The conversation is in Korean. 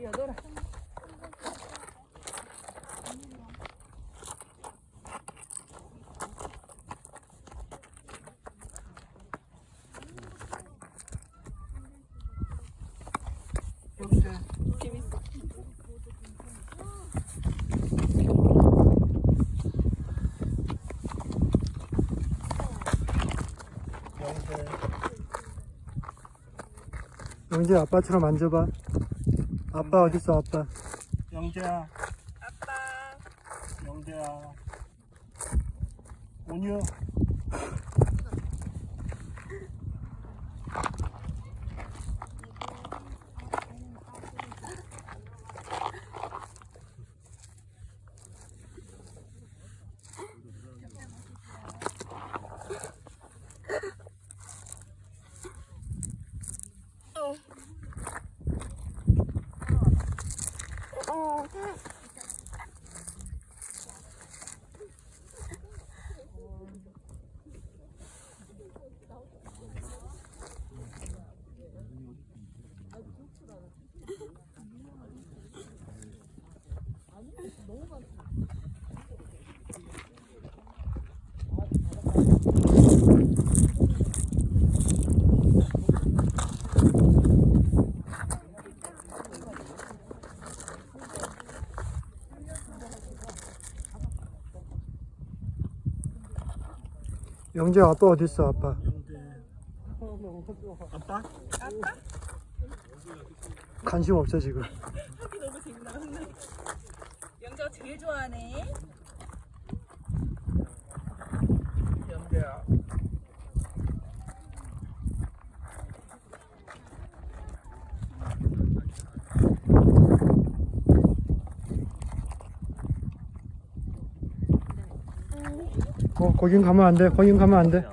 뛰어놀아. 영재 아빠처럼 만져봐 아빠 어딨어 아빠? 영재야, 아빠. 영재야. 온유. Okay. 영재 아빠 어딨어 아빠? 영재. 아빠? 관심 없어 지금. 하기 너무 재밌나. 영재가 제일 좋아하네. 거, 거긴 가면 안 돼. 거긴 가면 안 돼.